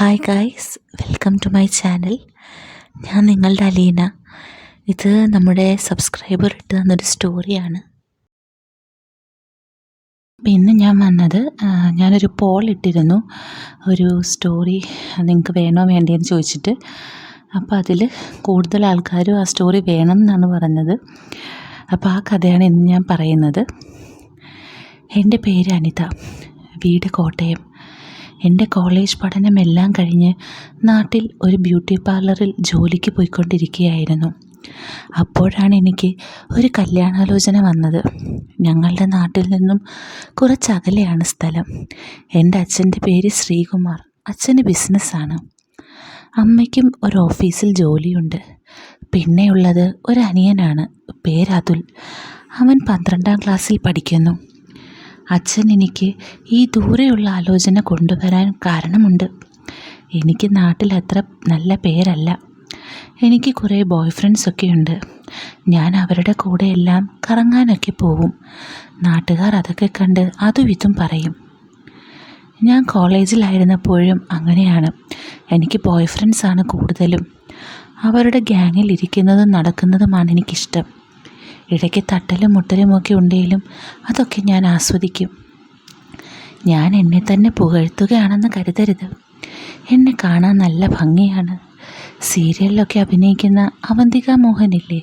Hi guys welcome to my channel ഞാൻ നിങ്ങളുടെ അലീന. ഇത് നമ്മുടെ സബ്സ്ക്രൈബർ ഇട്ട് തന്നൊരു സ്റ്റോറിയാണ് ഇന്ന് ഞാൻ വന്നത് ഞാനൊരു പോൾ ഇട്ടിരുന്നു. ഒരു സ്റ്റോറി നിങ്ങൾക്ക് വേണോ വേണ്ടേന്ന് ചോദിച്ചിട്ട്. അപ്പോൾ അതിൽ കൂടുതൽ ആൾക്കാരും ആ സ്റ്റോറി വേണം എന്നാണ് പറഞ്ഞത്. അപ്പോൾ ആ കഥയാണ് ഇന്ന് ഞാൻ പറയുന്നത്. എന്റെ പേര് അനിത. വീട് കോട്ടയം. എന്റെ കോളേജ് പഠനമെല്ലാം കഴിഞ്ഞ് നാട്ടിൽ ഒരു ബ്യൂട്ടി പാർലറിൽ ജോലിക്ക് പോയിക്കൊണ്ടിരിക്കുകയായിരുന്നു. അപ്പോഴാണ് എനിക്ക് ഒരു കല്യാണാലോചന വന്നത്. ഞങ്ങളുടെ നാട്ടിൽ നിന്നും കുറച്ചകലെയാണ് സ്ഥലം. എന്റെ അച്ഛന്റെ പേര് ശ്രീകുമാർ. അച്ഛന് ബിസിനസ്സാണ്. അമ്മയ്ക്കും ഒരു ഓഫീസിൽ ജോലിയുണ്ട്. പിന്നെയുള്ളത് ഒരു അനിയനാണ്. പേര് അതുൽ. അവൻ പന്ത്രണ്ടാം ക്ലാസ്സിൽ പഠിക്കുന്നു. അച്ഛൻ എനിക്ക് ഈ ദൂരെയുള്ള ആലോചന കൊണ്ടുവരാൻ കാരണമുണ്ട്. എനിക്ക് നാട്ടിൽ അത്ര നല്ല പേരല്ല. എനിക്ക് കുറേ ബോയ് ഫ്രണ്ട്സൊക്കെ ഉണ്ട് ഞാൻ അവരുടെ കൂടെ എല്ലാം കറങ്ങാനൊക്കെ പോവും. നാട്ടുകാർ അതൊക്കെ കണ്ട് അതും ഇതും പറയും. ഞാൻ കോളേജിലായിരുന്നപ്പോഴും അങ്ങനെയാണ്. എനിക്ക് ബോയ് ഫ്രണ്ട്സാണ് കൂടുതലും. അവരുടെ ഗ്യാങ്ങിൽ ഇരിക്കുന്നതും നടക്കുന്നതുമാണ് എനിക്കിഷ്ടം. ഇടയ്ക്ക് തട്ടലും മുട്ടലുമൊക്കെ ഉണ്ടെങ്കിലും അതൊക്കെ ഞാൻ ആസ്വദിക്കും. ഞാൻ എന്നെ തന്നെ പുകഴ്ത്തുകയാണെന്ന് കരുതരുത്. എന്നെ കാണാൻ നല്ല ഭംഗിയാണ്. സീരിയലിലൊക്കെ അഭിനയിക്കുന്ന അവന്തിക മോഹനില്ലേ?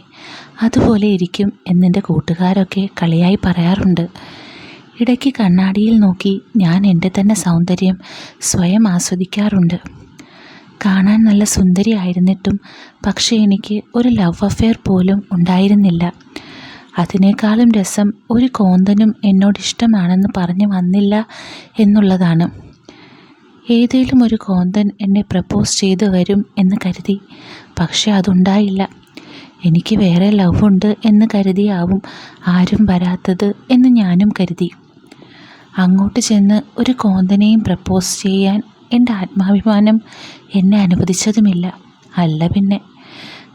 അതുപോലെ ഇരിക്കും എന്നെന്റെ കൂട്ടുകാരൊക്കെ കളിയായി പറയാറുണ്ട്. ഇടയ്ക്ക് കണ്ണാടിയിൽ നോക്കി ഞാൻ എന്റെ തന്നെ സൗന്ദര്യം സ്വയം ആസ്വദിക്കാറുണ്ട്. കാണാൻ നല്ല സുന്ദരിയായിരുന്നിട്ടും പക്ഷേ എനിക്ക് ഒരു ലവ് അഫെയർ പോലും ഉണ്ടായിരുന്നില്ല. അതിനേക്കാളും രസം ഒരു കോന്തനും എന്നോട് ഇഷ്ടമാണെന്ന് പറഞ്ഞു വന്നില്ല എന്നുള്ളതാണ്. ഏതെങ്കിലും ഒരു കോന്തൻ എന്നെ പ്രപ്പോസ് ചെയ്ത് വരും എന്ന് കരുതി. പക്ഷെ അതുണ്ടായില്ല. എനിക്ക് വേറെ ലവ് ഉണ്ട് എന്ന് കരുതിയാവും ആരും വരാത്തത് എന്ന് ഞാനും കരുതി. അങ്ങോട്ട് ചെന്ന് ഒരു കോന്തനെയും പ്രപ്പോസ് ചെയ്യാൻ എന്റെ ആത്മാഭിമാനം എന്നെ അനുവദിച്ചതുമില്ല. അല്ല പിന്നെ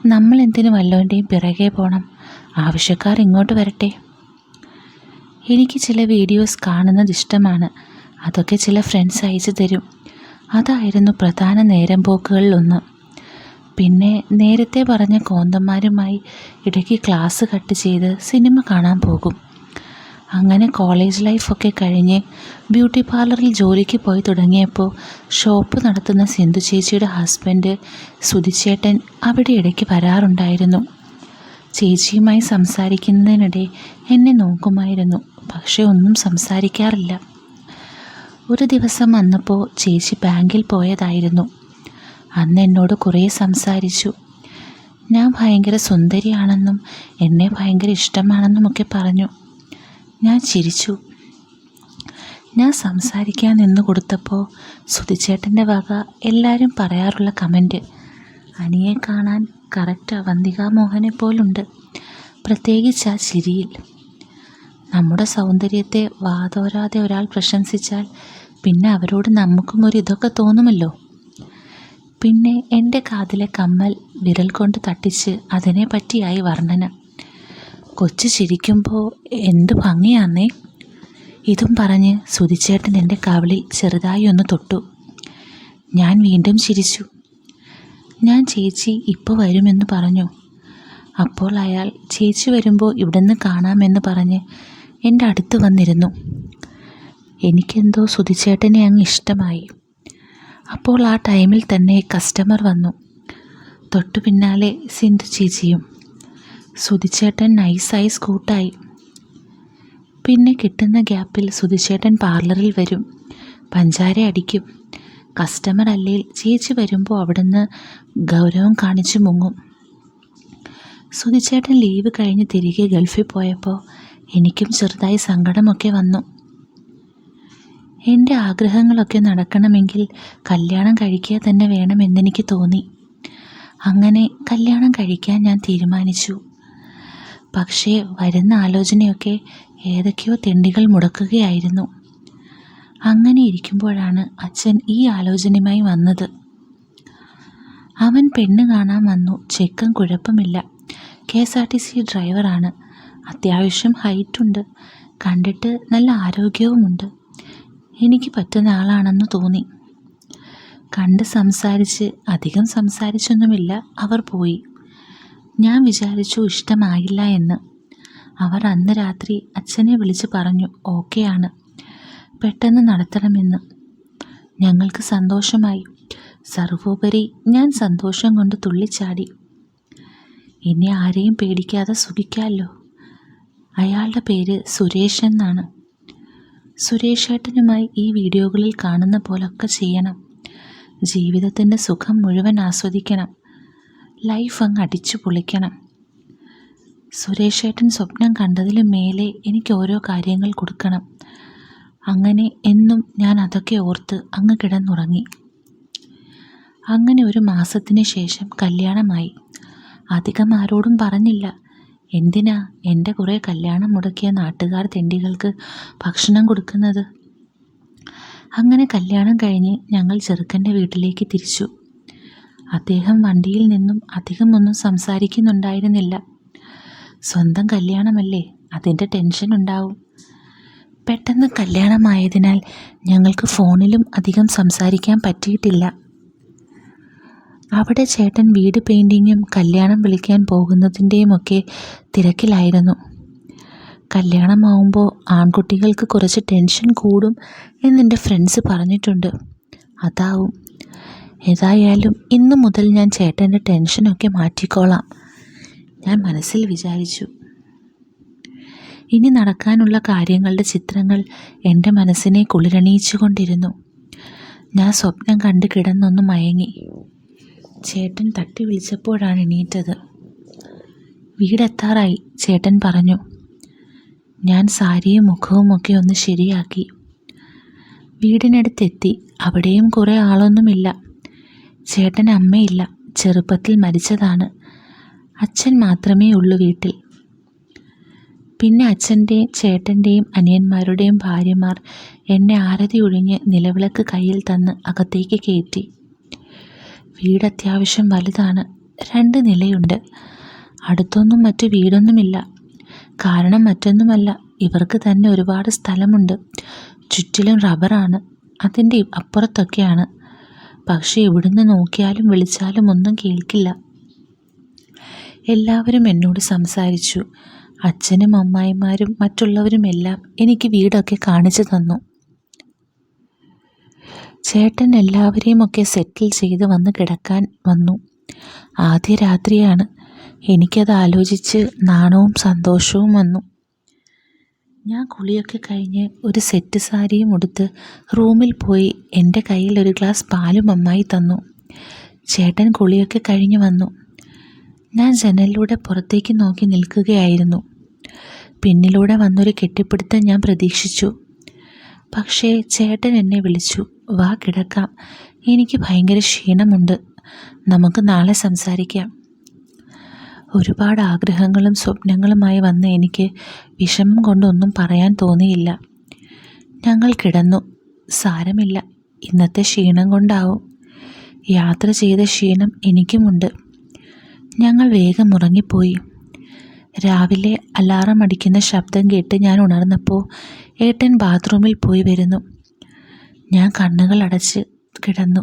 നമ്മൾ എന്തിനു വല്ലവന്റെയും പിറകെ പോകണം ആവശ്യക്കാർ ഇങ്ങോട്ട് വരട്ടെ. എനിക്ക് ചില വീഡിയോസ് കാണുന്നത് ഇഷ്ടമാണ്. അതൊക്കെ ചില ഫ്രണ്ട്സ് അയച്ചു തരും. അതായിരുന്നു പ്രധാന നേരം പോക്കുകളിലൊന്ന് പിന്നെ നേരത്തെ പറഞ്ഞ കോന്തന്മാരുമായി ഇടയ്ക്ക് ക്ലാസ് കട്ട് ചെയ്ത് സിനിമ കാണാൻ പോകും. അങ്ങനെ കോളേജ് ലൈഫൊക്കെ കഴിഞ്ഞ് ബ്യൂട്ടി പാർലറിൽ ജോലിക്ക് പോയി തുടങ്ങിയപ്പോൾ ഷോപ്പ് നടത്തുന്ന സിന്ധു ചേച്ചിയുടെ ഹസ്ബൻഡ് സുധിച്ചേട്ടൻ അവിടെ ഇടയ്ക്ക് വരാറുണ്ടായിരുന്നു. ചേച്ചിയുമായി സംസാരിക്കുന്നതിനിടെ എന്നെ നോക്കുമായിരുന്നു. പക്ഷെ ഒന്നും സംസാരിക്കാറില്ല. ഒരു ദിവസം വന്നപ്പോൾ ചേച്ചി ബാങ്കിൽ പോയതായിരുന്നു. അന്ന് എന്നോട് കുറേ സംസാരിച്ചു. ഞാൻ ഭയങ്കര സുന്ദരിയാണെന്നും എന്നെ ഭയങ്കര ഇഷ്ടമാണെന്നുമൊക്കെ പറഞ്ഞു. ഞാൻ ചിരിച്ചു. ഞാൻ സംസാരിക്കാൻ നിന്ന് കൊടുത്തപ്പോൾ സുധിച്ചേട്ടന്റെ വക എല്ലാവരും പറയാറുള്ള കമന്റ് അനിയെ കാണാൻ കറക്റ്റ് അവന്തിക മോഹനെ പോലുണ്ട്. പ്രത്യേകിച്ച് ആ ചിരിയിൽ. നമ്മുടെ സൗന്ദര്യത്തെ വാതോരാതെ ഒരാൾ പ്രശംസിച്ചാൽ പിന്നെ അവരോട് നമുക്കും ഒരു ഇതൊക്കെ തോന്നുമല്ലോ? പിന്നെ എന്റെ കാതിലെ കമ്മൽ വിരൽ കൊണ്ട് തട്ടിച്ച് അതിനെ പറ്റിയായി വർണന. കൊച്ചു ചിരിക്കുമ്പോൾ എന്ത് ഭംഗിയാന്നേ? ഇതും പറഞ്ഞ് സുതിച്ചേട്ടൻ എന്റെ കവിളിൽ ചെറുതായി ഒന്ന് തൊട്ടു. ഞാൻ വീണ്ടും ചിരിച്ചു. ഞാൻ ചേച്ചി ഇപ്പോൾ വരുമെന്ന് പറഞ്ഞു. അപ്പോൾ അയാൾ ചേച്ചി വരുമ്പോൾ ഇവിടുന്ന് കാണാമെന്ന് പറഞ്ഞ് എന്റെ അടുത്ത് വന്നിരുന്നു. എനിക്കെന്തോ സുധിച്ചേട്ടനെ അങ്ങ് ഇഷ്ടമായി. അപ്പോൾ ആ ടൈമിൽ തന്നെ കസ്റ്റമർ വന്നു. തൊട്ടു പിന്നാലെ സിന്ധു ചേച്ചിയും. സുധിച്ചേട്ടൻ നൈസായി സ്കൂട്ടായി. പിന്നെ കിട്ടുന്ന ഗ്യാപ്പിൽ സുധിച്ചേട്ടൻ പാർലറിൽ വരും. പഞ്ചാര അടിക്കും. കസ്റ്റമർ അല്ലെങ്കിൽ ചേച്ചി വരുമ്പോൾ അവിടുന്ന് ഗൗരവം കാണിച്ചു മുങ്ങും. സുധിച്ചേട്ടൻ ലീവ് കഴിഞ്ഞ് തിരികെ ഗൾഫിൽ പോയപ്പോൾ എനിക്കും ചെറുതായി സങ്കടമൊക്കെ വന്നു. എന്റെ ആഗ്രഹങ്ങളൊക്കെ നടക്കണമെങ്കിൽ കല്യാണം കഴിക്കുക തന്നെ വേണമെന്നെനിക്ക് തോന്നി. അങ്ങനെ കല്യാണം കഴിക്കാൻ ഞാൻ തീരുമാനിച്ചു. പക്ഷേ വരുന്ന ആലോചനയൊക്കെ ഏതൊക്കെയോ തെണ്ടികൾ മുടക്കുകയായിരുന്നു. അങ്ങനെ ഇരിക്കുമ്പോഴാണ് അച്ഛൻ ഈ ആലോചനയുമായി വന്നത്. അവൻ പെണ്ണ് കാണാൻ വന്നു. ചെക്കൻ കുഴപ്പമില്ല. K S R T C ഡ്രൈവറാണ്. അത്യാവശ്യം ഹൈറ്റുണ്ട് കണ്ടിട്ട് നല്ല ആരോഗ്യവുമുണ്ട്. എനിക്ക് പറ്റുന്ന ആളാണെന്ന് തോന്നി. കണ്ട് സംസാരിച്ച് അധികം സംസാരിച്ചൊന്നുമില്ല. അവർ പോയി. ഞാൻ വിചാരിച്ചു ഇഷ്ടമായില്ല എന്ന്. അവർ അന്ന് രാത്രി അച്ഛനെ വിളിച്ച് പറഞ്ഞു. ഓക്കെയാണ് പെട്ടെന്ന് നടത്തണമെന്ന്. ഞങ്ങൾക്ക് സന്തോഷമായി. സർവോപരി ഞാൻ സന്തോഷം കൊണ്ട് തുള്ളിച്ചാടി. എന്നെ ആരെയും പേടിക്കാതെ സുഖിക്കാമല്ലോ അയാളുടെ പേര് സുരേഷ് എന്നാണ്. സുരേഷേട്ടനുമായി ഈ വീഡിയോകളിൽ കാണുന്ന പോലൊക്കെ ചെയ്യണം. ജീവിതത്തിന്റെ സുഖം മുഴുവൻ ആസ്വദിക്കണം. ലൈഫ് അങ്ങ് അടിച്ചു പൊളിക്കണം. സുരേഷേട്ടൻ സ്വപ്നം കണ്ടതിലും മേലെ എനിക്ക് ഓരോ കാര്യങ്ങൾ കൊടുക്കണം. അങ്ങനെ എന്നും ഞാൻ അതൊക്കെ ഓർത്ത് അങ്ങ് കിടന്നുറങ്ങി. അങ്ങനെ ഒരു മാസത്തിന് ശേഷം കല്യാണമായി. അധികം ആരോടും പറഞ്ഞില്ല. എന്തിനാ എന്റെ കുറേ കല്യാണം മുടക്കിയ നാട്ടുകാർ തെണ്ടികൾക്ക് ഭക്ഷണം കൊടുക്കുന്നത്? അങ്ങനെ കല്യാണം കഴിഞ്ഞ് ഞങ്ങൾ ചെറുക്കന്റെ വീട്ടിലേക്ക് തിരിച്ചു. അദ്ദേഹം വണ്ടിയിൽ നിന്നും അധികമൊന്നും സംസാരിക്കുന്നുണ്ടായിരുന്നില്ല. സ്വന്തം കല്യാണമല്ലേ? അതിന്റെ ടെൻഷൻ ഉണ്ടാവും. പെട്ടെന്ന് കല്യാണമായതിനാൽ ഞങ്ങൾക്ക് ഫോണിലും അധികം സംസാരിക്കാൻ പറ്റിയിട്ടില്ല. അവിടെ ചേട്ടൻ വീട് പെയിന്റിങ്ങും കല്യാണം വിളിക്കാൻ പോകുന്നതിന്റെയുമൊക്കെ തിരക്കിലായിരുന്നു. കല്യാണമാവുമ്പോൾ ആൺകുട്ടികൾക്ക് കുറച്ച് ടെൻഷൻ കൂടും എന്നെന്റെ ഫ്രണ്ട്സ് പറഞ്ഞിട്ടുണ്ട്. അതാവും. ഏതായാലും ഇന്നു മുതൽ ഞാൻ ചേട്ടന്റെ ടെൻഷനൊക്കെ മാറ്റിക്കോളാം. ഞാൻ മനസ്സിൽ വിചാരിച്ചു. ഇനി നടക്കാനുള്ള കാര്യങ്ങളുടെ ചിത്രങ്ങൾ എന്റെ മനസ്സിനെ കുളിരണിയിച്ചു കൊണ്ടിരുന്നു ഞാൻ സ്വപ്നം കണ്ട് കിടന്നൊന്ന് മയങ്ങി. ചേട്ടൻ തട്ടി വിളിച്ചപ്പോഴാണ് എണീറ്റത്. വീടെത്താറായി ചേട്ടൻ പറഞ്ഞു. ഞാൻ സാരിയും മുഖവും ഒക്കെ ഒന്ന് ശരിയാക്കി. വീടിനടുത്തെത്തി. അവിടെയും കുറേ ആളൊന്നുമില്ല. ചേട്ടൻ അമ്മയില്ല. ചെറുപ്പത്തിൽ മരിച്ചതാണ്. അച്ഛൻ മാത്രമേ ഉള്ളൂ വീട്ടിൽ. പിന്നെ അച്ഛന്റെയും ചേട്ടന്റെയും അനിയന്മാരുടെയും ഭാര്യമാർ എന്നെ ആരതി ഒഴിഞ്ഞ് നിലവിളക്ക് കയ്യിൽ തന്ന് അകത്തേക്ക് കയറ്റി. വീട് അത്യാവശ്യം വലുതാണ്. രണ്ട് നിലയുണ്ട്. അടുത്തൊന്നും മറ്റു വീടൊന്നുമില്ല. കാരണം മറ്റൊന്നുമല്ല. ഇവർക്ക് തന്നെ ഒരുപാട് സ്ഥലമുണ്ട്. ചുറ്റിലും റബ്ബറാണ്. അതിന്റെ അപ്പുറത്തൊക്കെയാണ്. പക്ഷേ ഇവിടുന്ന് നോക്കിയാലും വിളിച്ചാലും ഒന്നും കേൾക്കില്ല. എല്ലാവരും എന്നോട് സംസാരിച്ചു. അച്ഛനും അമ്മായിമാരും മറ്റുള്ളവരുമെല്ലാം എനിക്ക് വീടൊക്കെ കാണിച്ചു തന്നു. ചേട്ടൻ എല്ലാവരെയും ഒക്കെ സെറ്റിൽ ചെയ്ത് വന്ന് കിടക്കാൻ വന്നു. ആദ്യ രാത്രിയാണ് എനിക്കത് ആലോചിച്ച് നാണവും സന്തോഷവും വന്നു. ഞാൻ കുളിയൊക്കെ കഴിഞ്ഞ് ഒരു സെറ്റ് സാരിയും ഉടുത്ത് റൂമിൽ പോയി എന്റെ കയ്യിൽ ഒരു ഗ്ലാസ് പാലും അമ്മായി തന്നു. ചേട്ടൻ കുളിയൊക്കെ കഴിഞ്ഞ് വന്നു. ഞാൻ ജനലിലൂടെ പുറത്തേക്ക് നോക്കി നിൽക്കുകയായിരുന്നു. പിന്നിലൂടെ വന്നൊരു കെട്ടിപ്പിടുത്തം ഞാൻ പ്രതീക്ഷിച്ചു. പക്ഷേ ചേട്ടൻ എന്നെ വിളിച്ചു വാ കിടക്കാം എനിക്ക് ഭയങ്കര ക്ഷീണമുണ്ട് നമുക്ക് നാളെ സംസാരിക്കാം. ഒരുപാട് ആഗ്രഹങ്ങളും സ്വപ്നങ്ങളുമായി വന്ന എനിക്ക് വിഷമം കൊണ്ടൊന്നും പറയാൻ തോന്നിയില്ല. ഞങ്ങൾ കിടന്നു. സാരമില്ല ഇന്നത്തെ ക്ഷീണം കൊണ്ടാവും. യാത്ര ചെയ്ത ക്ഷീണം എനിക്കുമുണ്ട്. ഞങ്ങൾ വേഗം ഉറങ്ങിപ്പോയി. രാവിലെ അലാറം അടിക്കുന്ന ശബ്ദം കേട്ട് ഞാൻ ഉണർന്നപ്പോൾ ഏട്ടൻ ബാത്റൂമിൽ പോയി വരുന്നു. ഞാൻ കണ്ണുകൾ അടച്ച് കിടന്നു.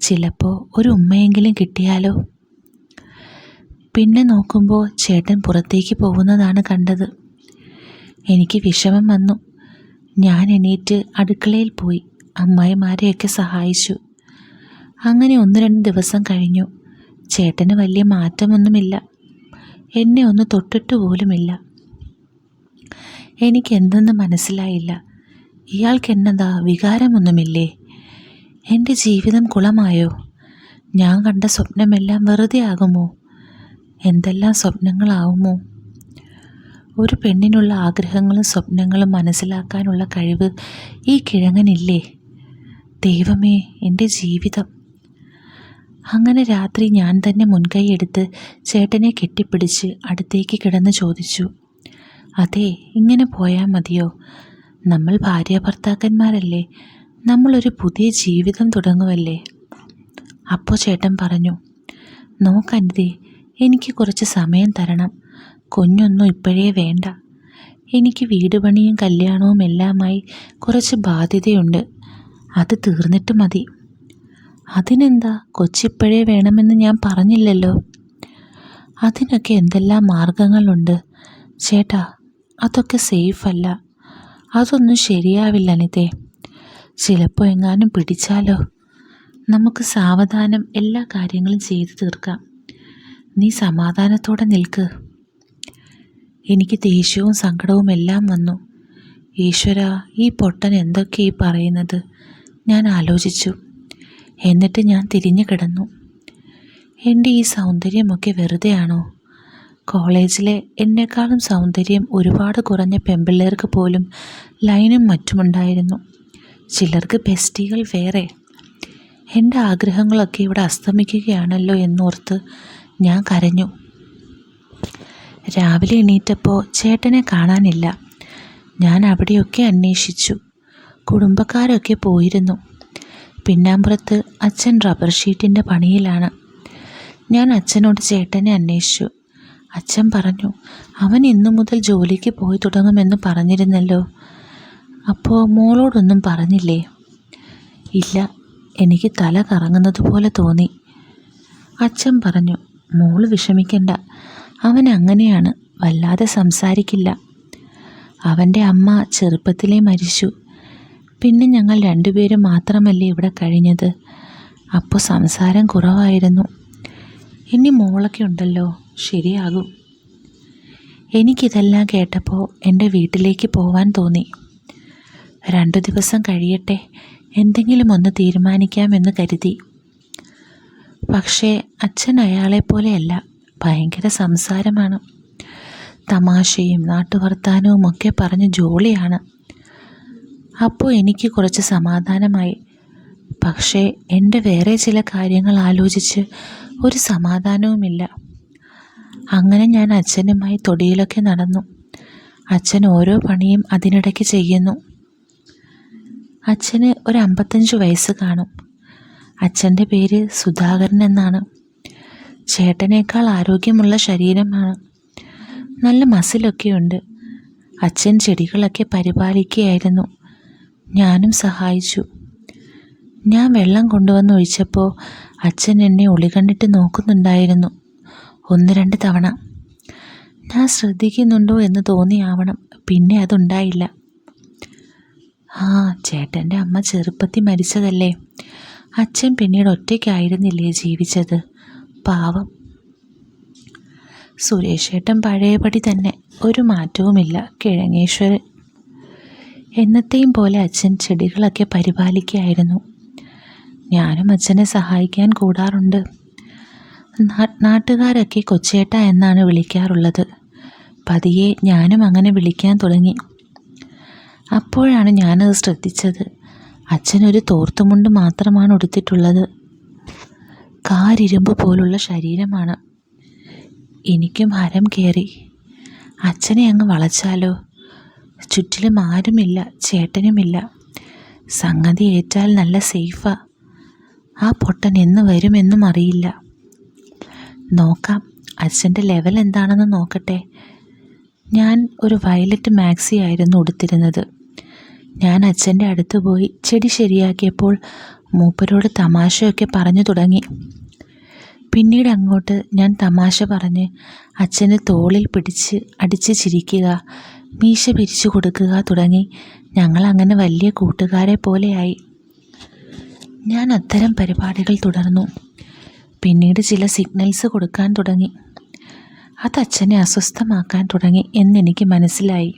ചിലപ്പോൾ ഒരു ഉമ്മയെങ്കിലും കിട്ടിയാലോ? പിന്നെ നോക്കുമ്പോൾ ചേട്ടൻ പുറത്തേക്ക് പോകുന്നതാണ് കണ്ടത്. എനിക്ക് വിഷമം വന്നു. ഞാൻ എണീറ്റ് അടുക്കളയിൽ പോയി. അമ്മായിമാരെയൊക്കെ സഹായിച്ചു. അങ്ങനെ ഒന്ന് രണ്ട് ദിവസം കഴിഞ്ഞു. ചേട്ടന് വലിയ മാറ്റമൊന്നുമില്ല. എന്നെ ഒന്ന് തൊട്ടിട്ട് പോലുമില്ല. എനിക്കെന്തെന്ന് മനസ്സിലായില്ല. ഇയാൾക്ക് എന്നെന്താ വികാരമൊന്നുമില്ലേ? എന്റെ ജീവിതം കുളമായോ? ഞാൻ കണ്ട സ്വപ്നമെല്ലാം വെറുതെ ആകുമോ? എന്തെല്ലാം സ്വപ്നങ്ങളാവുമോ? ഒരു പെണ്ണിനുള്ള ആഗ്രഹങ്ങളും സ്വപ്നങ്ങളും മനസ്സിലാക്കാനുള്ള കഴിവ് ഈ കിഴങ്ങനില്ലേ? ദൈവമേ എന്റെ ജീവിതം അങ്ങനെ രാത്രി ഞാൻ തന്നെ മുൻകൈയെടുത്ത് ചേട്ടനെ കെട്ടിപ്പിടിച്ച് അടുത്തേക്ക് കിടന്ന് ചോദിച്ചു അതെ ഇങ്ങനെ പോയാൽ മതിയോ? നമ്മൾ ഭാര്യ ഭർത്താക്കന്മാരല്ലേ നമ്മളൊരു പുതിയ ജീവിതം തുടങ്ങുമല്ലേ അപ്പോൾ ചേട്ടൻ പറഞ്ഞു നോക്കരുതേ എനിക്ക് കുറച്ച് സമയം തരണം കുഞ്ഞൊന്നും ഇപ്പോഴേ വേണ്ട. എനിക്ക് വീട് പണിയും കല്യാണവും എല്ലാമായി കുറച്ച് ബാധ്യതയുണ്ട് അത് തീർന്നിട്ട് മതി. അതിനെന്താ? കൊച്ചിപ്പോഴേ വേണമെന്ന് ഞാൻ പറഞ്ഞില്ലല്ലോ. അതിനൊക്കെ എന്തെല്ലാം മാർഗങ്ങളുണ്ട്? ചേട്ടാ അതൊക്കെ സേഫ് അല്ല. അതൊന്നും ശരിയാവില്ല അനിതേ ചിലപ്പോൾ എങ്ങാനും പിടിച്ചാലോ? നമുക്ക് സാവധാനം എല്ലാ കാര്യങ്ങളും ചെയ്തു തീർക്കാം. നീ സമാധാനത്തോടെ നിൽക്ക്. എനിക്ക് ദേഷ്യവും സങ്കടവും എല്ലാം വന്നു. ഈശ്വര ഈ പൊട്ടൻ എന്തൊക്കെ ഈ പറയുന്നത്? ഞാൻ ആലോചിച്ചു. എന്നിട്ട് ഞാൻ തിരിഞ്ഞു കിടന്നു. എന്റെ ഈ സൗന്ദര്യമൊക്കെ വെറുതെയാണോ? കോളേജിലെ എന്നെക്കാളും സൗന്ദര്യം ഒരുപാട് കുറഞ്ഞ പെമ്പിള്ളേർക്ക് പോലും ലൈനും മറ്റുമുണ്ടായിരുന്നു. ചിലർക്ക് ബെസ്റ്റികൾ വേറെ. എന്റെ ആഗ്രഹങ്ങളൊക്കെ ഇവിടെ അസ്തമിക്കുകയാണല്ലോ എന്നോർത്ത് ഞാൻ കരഞ്ഞു. രാവിലെ എണീറ്റപ്പോൾ ചേട്ടനെ കാണാനില്ല. ഞാൻ അവിടെയൊക്കെ അന്വേഷിച്ചു. കുടുംബക്കാരൊക്കെ പോയിരുന്നു. പിന്നാമ്പുറത്ത് അച്ഛൻ റബ്ബർ ഷീറ്റിന്റെ പണിയിലാണ്. ഞാൻ അച്ഛനോട് ചേട്ടനെ അന്വേഷിച്ചു. അച്ഛൻ പറഞ്ഞു അവൻ ഇന്നു മുതൽ ജോലിക്ക് പോയി തുടങ്ങുമെന്ന് പറഞ്ഞിരുന്നല്ലോ. അപ്പോൾ മോളോടൊന്നും പറഞ്ഞില്ലേ? ഇല്ല എനിക്ക് തല കറങ്ങുന്നത് പോലെ തോന്നി. അച്ഛൻ പറഞ്ഞു മോൾ വിഷമിക്കണ്ട. അവൻ അങ്ങനെയാണ് വല്ലാതെ സംസാരിക്കില്ല. അവന്റെ അമ്മ ചെറുപ്പത്തിലേ മരിച്ചു. പിന്നെ ഞങ്ങൾ രണ്ടുപേരും മാത്രമല്ലേ ഇവിടെ കഴിഞ്ഞത്? അപ്പോൾ സംസാരം കുറവായിരുന്നു. ഇനി മോളൊക്കെ ഉണ്ടല്ലോ ശരിയാകും. എനിക്കിതെല്ലാം കേട്ടപ്പോൾ എന്റെ വീട്ടിലേക്ക് പോവാൻ തോന്നി. രണ്ടു ദിവസം കഴിയട്ടെ എന്തെങ്കിലും ഒന്ന് തീരുമാനിക്കാമെന്ന് കരുതി. പക്ഷേ അച്ഛൻ അയാളെ പോലെയല്ല ഭയങ്കര സംസാരമാണ്. തമാശയും നാട്ടുവർത്താനവും ഒക്കെ പറഞ്ഞ് ജോളിയാണ്. അപ്പോൾ എനിക്ക് കുറച്ച് സമാധാനമായി. പക്ഷേ എന്റെ വേറെ ചില കാര്യങ്ങൾ ആലോചിച്ച് ഒരു സമാധാനവുമില്ല. അങ്ങനെ ഞാൻ അച്ഛനുമായി തൊടിയിലൊക്കെ നടന്നു. അച്ഛൻ ഓരോ പണിയും അതിനിടയ്ക്ക് ചെയ്യുന്നു. അച്ഛന് ഒരു അമ്പത്തഞ്ച് വയസ്സ് കാണും. അച്ഛന്റെ പേര് സുധാകരൻ എന്നാണ്. ചേട്ടനേക്കാൾ ആരോഗ്യമുള്ള ശരീരമാണ്. നല്ല മസിലൊക്കെയുണ്ട് അച്ഛൻ ചെടികളൊക്കെ പരിപാലിക്കുകയായിരുന്നു. ഞാനും സഹായിച്ചു. ഞാൻ വെള്ളം കൊണ്ടുവന്ന് ഒഴിച്ചപ്പോൾ അച്ഛൻ എന്നെ ഒളികണ്ടിട്ട് നോക്കുന്നുണ്ടായിരുന്നു. ഒന്ന് രണ്ട് തവണ. ഞാൻ ശ്രദ്ധിക്കുന്നുണ്ടോ എന്ന് തോന്നിയാവണം. പിന്നെ അതുണ്ടായില്ല. ആ ചേട്ടന്റെ അമ്മ ചെറുപ്പത്തിൽ മരിച്ചതല്ലേ. അച്ഛൻ പിന്നീട് ഒറ്റയ്ക്കായിരുന്നില്ലേ ജീവിച്ചത്? പാവം. സുരേഷ് ചേട്ടൻ പഴയപടി തന്നെ. ഒരു മാറ്റവുമില്ല കിഴങ്ങേശ്വരൻ. എന്നത്തെയും പോലെ അച്ഛൻ ചെടികളൊക്കെ പരിപാലിക്കുകയായിരുന്നു ഞാനും അച്ഛനെ സഹായിക്കാൻ കൂടാറുണ്ട്. നാട്ടുകാരൊക്കെ കൊച്ചേട്ട എന്നാണ് വിളിക്കാറുള്ളത്. പതിയെ ഞാനും അങ്ങനെ വിളിക്കാൻ തുടങ്ങി. അപ്പോഴാണ് ഞാനത് ശ്രദ്ധിച്ചത്. അച്ഛനൊരു തോർത്തുമുണ്ട് മാത്രമാണ് ഉടുത്തിട്ടുള്ളത്. കാരിരുമ്പ് പോലുള്ള ശരീരമാണ്. എനിക്കും ഹരം കയറി. അച്ഛനെ അങ്ങ് വളച്ചാലോ? ചുറ്റിലും ആരുമില്ല ചേട്ടനുമില്ല. സംഗതി ഏറ്റാൽ നല്ല സേഫാ. ആ പൊട്ടൻ എന്ന് വരുമെന്നും അറിയില്ല. നോക്കാം അച്ഛന്റെ ലെവൽ എന്താണെന്ന് നോക്കട്ടെ. ഞാൻ ഒരു വയലറ്റ് മാക്സി ആയിരുന്നു ഉടുത്തിരുന്നത്. ഞാൻ അച്ഛന്റെ അടുത്ത് പോയി ചെടി ശരിയാക്കിയപ്പോൾ മൂപ്പരോട് തമാശയൊക്കെ പറഞ്ഞു തുടങ്ങി. പിന്നീട് അങ്ങോട്ട് ഞാൻ തമാശ പറഞ്ഞ് അച്ഛന് തോളിൽ പിടിച്ച് അടിച്ച് ചിരിക്കുക മീശ പിരിച്ചു കൊടുക്കുക തുടങ്ങി ഞങ്ങൾ അങ്ങനെ വലിയ കൂട്ടുകാരെ പോലെയായി. ഞാൻ അത്തരം പരിപാടികൾ തുടർന്നു. പിന്നീട് ചില സിഗ്നൽസ് കൊടുക്കാൻ തുടങ്ങി. അത് അച്ഛനെ അസ്വസ്ഥമാക്കാൻ തുടങ്ങി എന്നെനിക്ക് മനസ്സിലായി.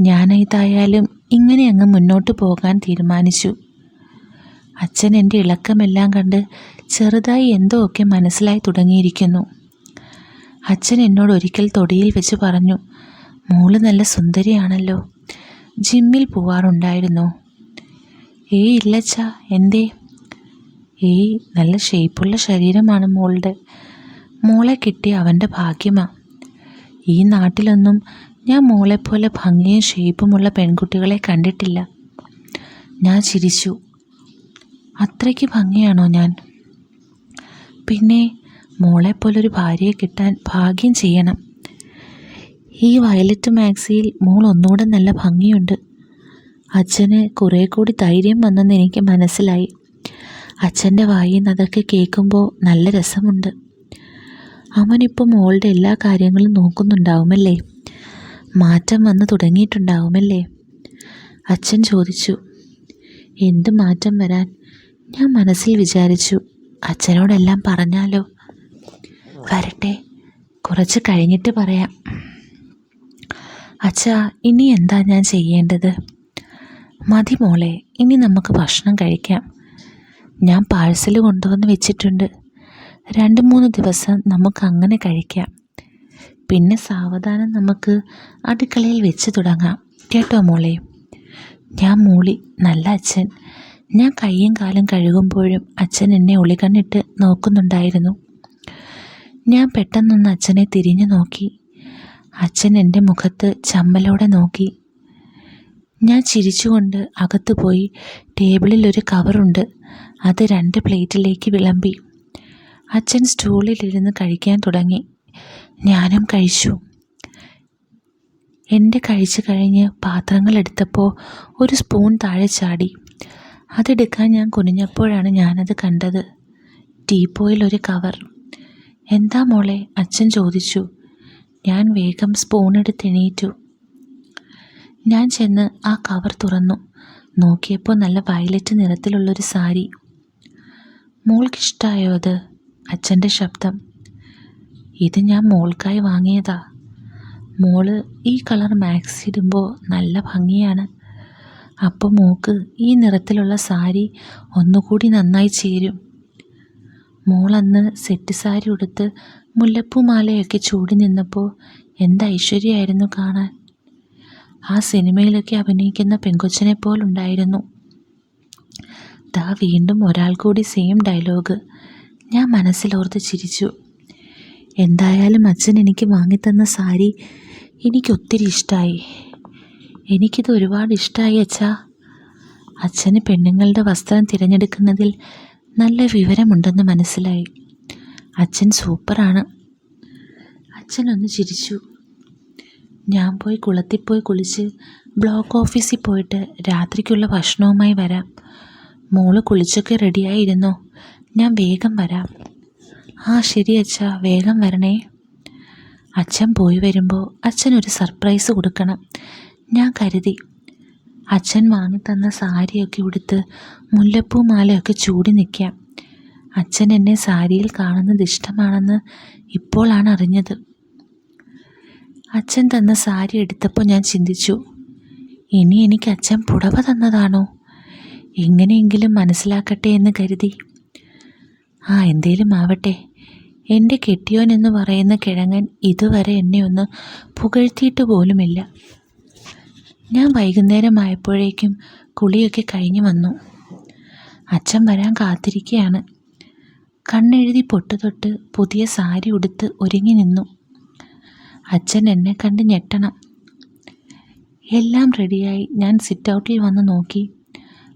ഞാൻ ഇതായാലും ഇങ്ങനെ അങ്ങ് മുന്നോട്ട് പോകാൻ തീരുമാനിച്ചു. അച്ഛൻ എന്റെ ഇളക്കമെല്ലാം കണ്ട് ചെറുതായി എന്തോ ഒക്കെ മനസ്സിലായി തുടങ്ങിയിരിക്കുന്നു. അച്ഛൻ എന്നോട് ഒരിക്കൽ തൊടിയിൽ വെച്ച് പറഞ്ഞു മോൾ നല്ല സുന്ദരിയാണല്ലോ. ജിമ്മിൽ പോവാറുണ്ടായിരുന്നോ. ഏയ് ഇല്ലച്ച എന്തേ? ഏയ് നല്ല ഷേപ്പുള്ള ശരീരമാണ് മോളുടെ. മോളെ കിട്ടിയ അവന്റെ ഭാഗ്യമാ. ഈ നാട്ടിലൊന്നും ഞാൻ മോളെപ്പോലെ ഭംഗിയും ഷേപ്പുമുള്ള പെൺകുട്ടികളെ കണ്ടിട്ടില്ല. ഞാൻ ചിരിച്ചു. അത്രയ്ക്ക് ഭംഗിയാണോ ഞാൻ? പിന്നെ മോളെപ്പോലൊരു ഭാര്യയെ കിട്ടാൻ ഭാഗ്യം ചെയ്യണം. ഈ വയലറ്റ് മാക്സിയിൽ മോൾ ഒന്നുകൂടെ നല്ല ഭംഗിയുണ്ട്. അച്ഛന് കുറേ കൂടി ധൈര്യം വന്നെന്ന് എനിക്ക് മനസ്സിലായി. അച്ഛന്റെ വായിൽ നിന്ന് അതൊക്കെ കേൾക്കുമ്പോൾ നല്ല രസമുണ്ട്. അവനിപ്പം മോളുടെ എല്ലാ കാര്യങ്ങളും നോക്കുന്നുണ്ടാവുമല്ലേ? മാറ്റം വന്ന് തുടങ്ങിയിട്ടുണ്ടാവുമല്ലേ? അച്ഛൻ ചോദിച്ചു. എന്ത് മാറ്റം വരാൻ? ഞാൻ മനസ്സിൽ വിചാരിച്ചു. അച്ഛനോടെല്ലാം പറഞ്ഞാലോ? വരട്ടെ കുറച്ച് കഴിഞ്ഞിട്ട് പറയാം. അച്ഛാ ഇനി എന്താ ഞാൻ ചെയ്യേണ്ടത്? മതി മോളെ ഇനി നമുക്ക് ഭക്ഷണം കഴിക്കാം. ഞാൻ പാഴ്സൽ കൊണ്ടുവന്ന് വെച്ചിട്ടുണ്ട്. രണ്ട് മൂന്ന് ദിവസം നമുക്ക് അങ്ങനെ കഴിക്കാം. പിന്നെ സാവധാനം നമുക്ക് അടുക്കളയിൽ വെച്ച് തുടങ്ങാം. കേട്ടോ മോളെ? ഞാൻ മൂളി നല്ല അച്ഛൻ. ഞാൻ കൈയും കാലും കഴുകുമ്പോഴും അച്ഛൻ എന്നെ ഒളികണ്ണിട്ട് നോക്കുന്നുണ്ടായിരുന്നു. ഞാൻ പെട്ടെന്നൊന്ന് അച്ഛനെ തിരിഞ്ഞു നോക്കി. അച്ഛൻ എന്റെ മുഖത്ത് ചമ്മലോടെ നോക്കി. ഞാൻ ചിരിച്ചുകൊണ്ട് അകത്ത് പോയി ടേബിളിൽ ഒരു കവറുണ്ട്. അത് രണ്ട് പ്ലേറ്റിലേക്ക് വിളമ്പി. അച്ഛൻ സ്റ്റൂളിലിരുന്ന് കഴിക്കാൻ തുടങ്ങി. ഞാനും കഴിച്ചു. എന്റെ കഴിച്ചു കഴിഞ്ഞ് പാത്രങ്ങൾ എടുത്തപ്പോൾ ഒരു സ്പൂൺ താഴെ ചാടി. അതെടുക്കാൻ ഞാൻ കുനിഞ്ഞപ്പോഴാണ് ഞാനത് കണ്ടത്. ടീപ്പോയിൽ ഒരു കവർ. എന്താ മോളെ? അച്ഛൻ ചോദിച്ചു. ഞാൻ വേഗം സ്പൂൺ എടുത്ത് എണീറ്റു. ഞാൻ ചെന്ന് ആ കവർ തുറന്നു. നോക്കിയപ്പോൾ നല്ല വയലറ്റ് നിറത്തിലുള്ളൊരു സാരി. മോൾക്കിഷ്ടായോ അത്? അച്ഛന്റെ ശബ്ദം. ഇത് ഞാൻ മോൾക്കായി വാങ്ങിയതാ. മോൾ ഈ കളർ മാക്സ് ഇടുമ്പോൾ നല്ല ഭംഗിയാണ്. അപ്പോൾ മോക്ക് ഈ നിറത്തിലുള്ള സാരി ഒന്നുകൂടി നന്നായി ചേരും. മോളന്ന് സെറ്റ് സാരി ഉടുത്ത് മുല്ലപ്പൂമാലയൊക്കെ ചൂടി നിന്നപ്പോൾ എന്ത് ഐശ്വര്യമായിരുന്നു കാണാൻ. ആ സിനിമയിലൊക്കെ അഭിനയിക്കുന്ന പെങ്കൊച്ചിനെ പോലുണ്ടായിരുന്നു. ദാ വീണ്ടും ഒരാൾ കൂടി സെയിം ഡയലോഗ് ഞാൻ മനസ്സിലോർത്ത് ചിരിച്ചു. എന്തായാലും അച്ഛൻ എനിക്ക് വാങ്ങിത്തന്ന സാരി എനിക്കൊത്തിരി ഇഷ്ടമായി എനിക്കിത് ഒരുപാട് ഇഷ്ടമായി അച്ഛാ. അച്ഛന് പെണ്ണുങ്ങളുടെ വസ്ത്രം തിരഞ്ഞെടുക്കുന്നതിൽ നല്ല വിവരമുണ്ടെന്ന് മനസ്സിലായി. അച്ഛൻ സൂപ്പറാണ് അച്ഛനൊന്ന് ചിരിച്ചു. ഞാൻ പോയി കുളത്തിൽ പോയി കുളിച്ച് ബ്ലോക്ക് ഓഫീസിൽ പോയിട്ട് രാത്രിക്കുള്ള ഭക്ഷണവുമായി വരാം. മോൾ കുളിച്ചൊക്കെ റെഡിയായിരുന്നോ. ഞാൻ വേഗം വരാം. ആ ശരി അച്ഛ വേഗം വരണേ. അച്ഛൻ പോയി വരുമ്പോൾ അച്ഛനൊരു സർപ്രൈസ് കൊടുക്കണം. ഞാൻ കരുതി. അച്ഛൻ വാങ്ങിത്തന്ന സാരിയൊക്കെ ഉടുത്ത് മുല്ലപ്പൂ മാലയൊക്കെ ചൂടി നിൽക്കാം. അച്ഛൻ എന്നെ സാരിയിൽ കാണുന്നത് ഇഷ്ടമാണെന്ന് ഇപ്പോഴാണ് അറിഞ്ഞത്. അച്ഛൻ തന്ന സാരി എടുത്തപ്പോൾ ഞാൻ ചിന്തിച്ചു ഇനി എനിക്ക് അച്ഛൻ പുടവ തന്നതാണോ? എങ്ങനെയെങ്കിലും മനസ്സിലാക്കട്ടെ എന്ന് കരുതി. ആ എന്തേലും ആവട്ടെ. എന്റെ കെട്ടിയോൻ എന്ന് പറയുന്ന കിഴങ്ങൻ ഇതുവരെ എന്നെ ഒന്ന് പുകഴ്ത്തിയിട്ട് പോലുമില്ല. ഞാൻ വൈകുന്നേരമായപ്പോഴേക്കും കുളിയൊക്കെ കഴിഞ്ഞു വന്നു. അച്ഛൻ വരാൻ കാത്തിരിക്കുകയാണ് കണ്ണെഴുതി പൊട്ടുതൊട്ട് പുതിയ സാരി ഉടുത്ത് ഒരുങ്ങി നിന്നു. അച്ഛൻ എന്നെ കണ്ട് ഞെട്ടണം. എല്ലാം റെഡിയായി. ഞാൻ സിറ്റ് ഔട്ടിൽ വന്ന് നോക്കി.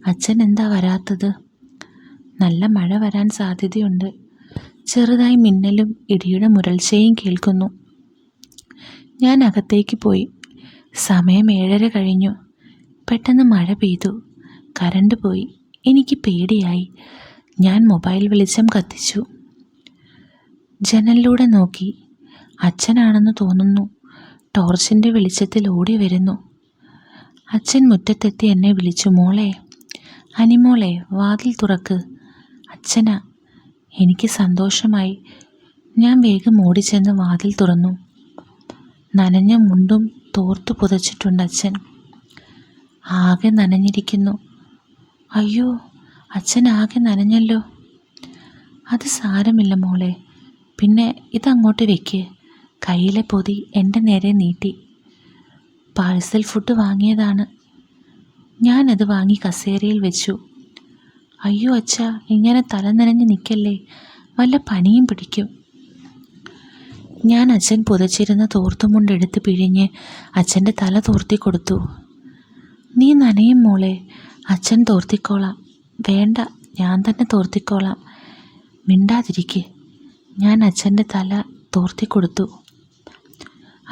അച്ഛൻ എന്താ വരാത്തത്? നല്ല മഴ വരാൻ സാധ്യതയുണ്ട്. ചെറുതായി മിന്നലും ഇടിയുടെ മുരൾച്ചയും കേൾക്കുന്നു. ഞാൻ അകത്തേക്ക് പോയി. സമയം ഏഴര കഴിഞ്ഞു. പെട്ടെന്ന് മഴ പെയ്തു. കരണ്ട് പോയി. എനിക്ക് പേടിയായി. ഞാൻ മൊബൈൽ വെളിച്ചം കത്തിച്ചു. ജനലിലൂടെ നോക്കി. അച്ഛനാണെന്ന് തോന്നുന്നു. ടോർച്ചിന്റെ വെളിച്ചത്തിൽ ഓടി വരുന്നു. അച്ഛൻ മുറ്റത്തെത്തി എന്നെ വിളിച്ചു മോളെ അനിമോളെ വാതിൽ തുറക്ക്. അച്ഛനാ എനിക്ക് സന്തോഷമായി. ഞാൻ വേഗം ഓടിച്ചെന്ന് വാതിൽ തുറന്നു. നനഞ്ഞ മുണ്ടും തോർത്തു പുതച്ചിട്ടുണ്ട് അച്ഛൻ. ആകെ നനഞ്ഞിരിക്കുന്നു. അയ്യോ അച്ഛൻ ആകെ നനഞ്ഞല്ലോ. അത് സാരമില്ല മോളെ. പിന്നെ ഇതങ്ങോട്ട് വെക്ക്. കയ്യിലെ പൊതി എന്റെ നേരെ നീട്ടി. പാഴ്സൽ ഫുഡ് വാങ്ങിയതാണ്. ഞാനത് വാങ്ങി കസേരയിൽ വെച്ചു. അയ്യോ അച്ഛ ഇങ്ങനെ തല നനഞ്ഞ് നിൽക്കല്ലേ വല്ല പനിയും പിടിക്കും. ഞാൻ അച്ഛൻ പുതച്ചിരുന്ന തോർത്തുമുണ്ടെടുത്ത് പിഴിഞ്ഞ് അച്ഛന്റെ തല തോർത്തി കൊടുത്തു. നീ നനയും മോളെ അച്ഛൻ തോർത്തിക്കോളാം. വേണ്ട ഞാൻ തന്നെ തോർത്തിക്കോളാം. മിണ്ടാതിരിക്കെ. ഞാൻ അച്ഛന്റെ തല തോർത്തി കൊടുത്തു.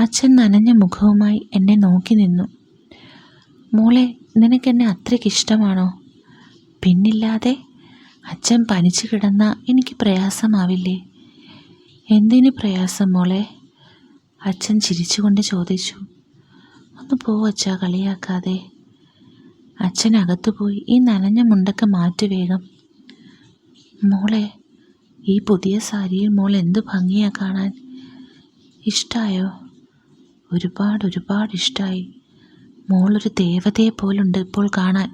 അച്ഛൻ നനഞ്ഞ മുഖവുമായി എന്നെ നോക്കി നിന്നു. മോളെ നിനക്കെന്നെ അത്രയ്ക്ക് ഇഷ്ടമാണോ? പിന്നില്ലാതെ അച്ഛൻ പനിച്ചു കിടന്ന എനിക്ക് പ്രയാസമാവില്ലേ? എന്തിന് പ്രയാസം മോളെ? അച്ഛൻ ചിരിച്ചുകൊണ്ട് ചോദിച്ചു. ഒന്ന് പോ അച്ഛാ കളിയാക്കാതെ. അച്ഛൻ അകത്തുപോയി ഈ നനഞ്ഞ മുണ്ടൊക്കെ മാറ്റി വേഗം. മോളെ ഈ പുതിയ സാരിയിൽ മോൾ എന്തു ഭംഗിയാ കാണാൻ? ഇഷ്ടായോ? ഒരുപാട് ഒരുപാട് ഇഷ്ടമായി മോളൊരു ദേവതയെ പോലുണ്ട് ഇപ്പോൾ കാണാൻ.